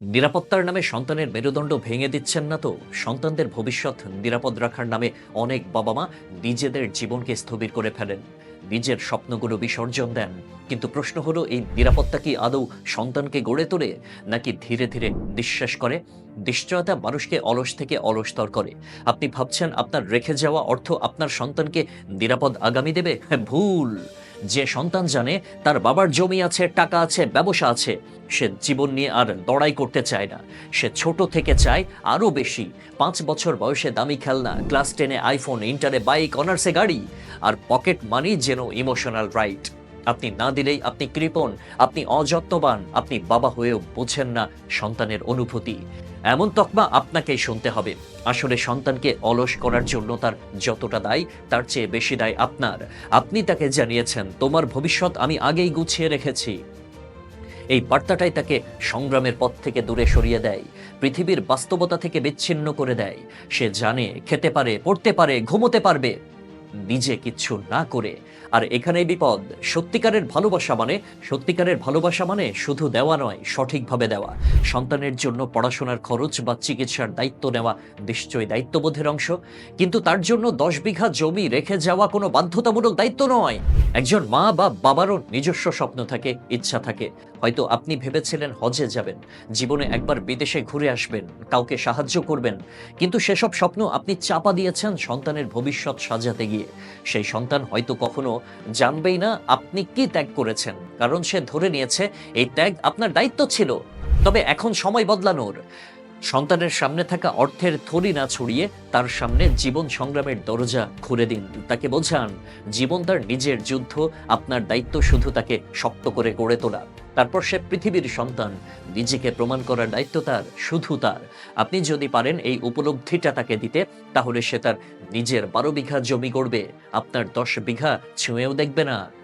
নিরাপত্তার নামে সন্তানের মেরুদণ্ড ভেঙে দিচ্ছেন না তো? সন্তানদের ভবিষ্যৎ নিরাপদ রাখার নামে অনেক বাবা মা নিজেদের জীবনকে স্থবির করে ফেলেন। নিজের স্বপ্নগুলো বিসর্জন দেন। কিন্তু প্রশ্ন হলো এই নিরাপত্তা কি আদৌ সন্তানকে গড়ে তোলে নাকি ধীরে ধীরে নিঃশ্বাস করে? নিশ্চয়তা মানুষকে অলস থেকে অলসতর করে। আপনি ভাবছেন আপনার রেখে যাওয়া অর্থ আপনার সন্তানকে নিরাপদ আগামী দেবে? হ্যাঁ, ভুল। যে সন্তান জানে তার বাবার জমি আছে টাকা আছে ব্যবসা আছে সে জীবন নিয়ে আর লড়াই করতে চায় না। সে ছোট থেকে চায় আরও বেশি। পাঁচ বছর বয়সে দামি খেলনা ক্লাস টেনে আইফোন ইন্টারে বাইক অনার্সে গাড়ি। আর পকেট মানি যেন ইমোশনাল রাইট। আপনি না দিলেই আপনি কৃপণ, আপনি অযত্নবান, আপনি বাবা হয়েও বোঝেন না সন্তানের অনুভূতি। এমন তকমা আপনাকেই শুনতে হবে। আসলে সন্তানকে অলস করার জন্য তার যতটা দায়, তার চেয়ে বেশি দায় আপনার। আপনি তাকে জানিয়েছেন, তোমার ভবিষ্যৎ আমি আগেই গুছিয়ে রেখেছি। এই বার্তাটাই তাকে সংগ্রামের পথ থেকে দূরে সরিয়ে দেয়, পৃথিবীর বাস্তবতা থেকে বিচ্ছিন্ন করে দেয়। সে জানে, খেতে পারে, পড়তে পারে, ঘুমোতে পারবে। নিজে কিচ্ছু না করে। আর এখানেই বিপদ। সত্যিকারের ভালোবাসা মানে সত্যিকারের ভালোবাসা মানে শুধু দেওয়া নয়, সঠিকভাবে দেওয়া। সন্তানের জন্য পড়াশোনার খরচ বা চিকিৎসার দায়িত্ব নেওয়া নিশ্চয়ই দায়িত্ববোধের অংশ। কিন্তু তার জন্য দশ বিঘা জমি রেখে যাওয়া কোনো বাধ্যতামূলক দায়িত্ব নয়। একজন মা বা বাবারও নিজস্ব স্বপ্ন থাকে, ইচ্ছা থাকে। হয়তো আপনি ভেবেছিলেন হজে যাবেন, জীবনে একবার বিদেশে ঘুরে আসবেন, কাউকে সাহায্য করবেন। কিন্তু সেসব স্বপ্ন আপনি চাপা দিয়েছেন সন্তানের ভবিষ্যৎ সাজাতে গিয়ে। সেই সন্তান হয়তো কখনো জানবেই না আপনি কি ত্যাগ করেছেন, কারণ সে ধরে নিয়েছে, এই ত্যাগ আপনার দায়িত্ব ছিল। তবে এখন সময় বদলানোর। সন্তানের সামনে থাকা অর্থের থলি না ছড়িয়ে তার সামনে জীবন সংগ্রামের দরজা খুলে দিন। তাকে বোঝান, জীবন তার নিজের যুদ্ধ, আপনার দায়িত্ব শুধু তাকে শক্ত করে গড়ে তোলা। তারপর সে পৃথিবীর সন্তান, নিজেকে প্রমাণ করার দায়িত্ব তার, শুধু তার। আপনি যদি পারেন এই উপলব্ধিটা তাকে দিতে, তাহলে সে তার নিজের বারো বিঘা জমি গড়বে। আপনার দশ বিঘা ছুঁয়েও দেখবে না।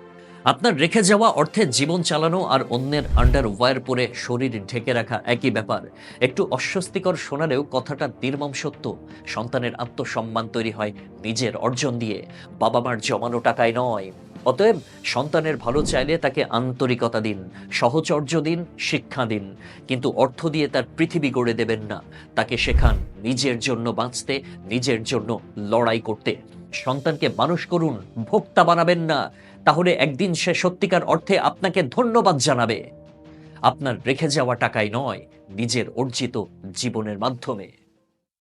আপনার রেখে যাওয়া অর্থে জীবন চালানো আর অন্যের আন্ডার ওয়ার পরে শরীর ঢেকে রাখা একই ব্যাপার। একটু অস্বস্তিকর শোনালেও কথাটা নির্মম সত্য। সন্তানের আত্মসম্মান তৈরি হয় নিজের অর্জন দিয়ে। বাবা মার জমানো টাকায় নয়। অতএব সন্তানের ভালো চাইলে তাকে আন্তরিকতা দিন, সহচর্য দিন, শিক্ষা দিন। কিন্তু অর্থ দিয়ে তার পৃথিবী গড়ে দেবেন না। তাকে শেখান নিজের জন্য বাঁচতে, নিজের জন্য লড়াই করতে। সন্তানকে মানুষ করুন, ভোক্তা বানাবেন না। তাহলে একদিন সে সত্যিকার অর্থে আপনাকে ধন্যবাদ জানাবে। আপনার রেখে যাওয়া টাকাই নয়, নিজের অর্জিত জীবনের মাধ্যমে।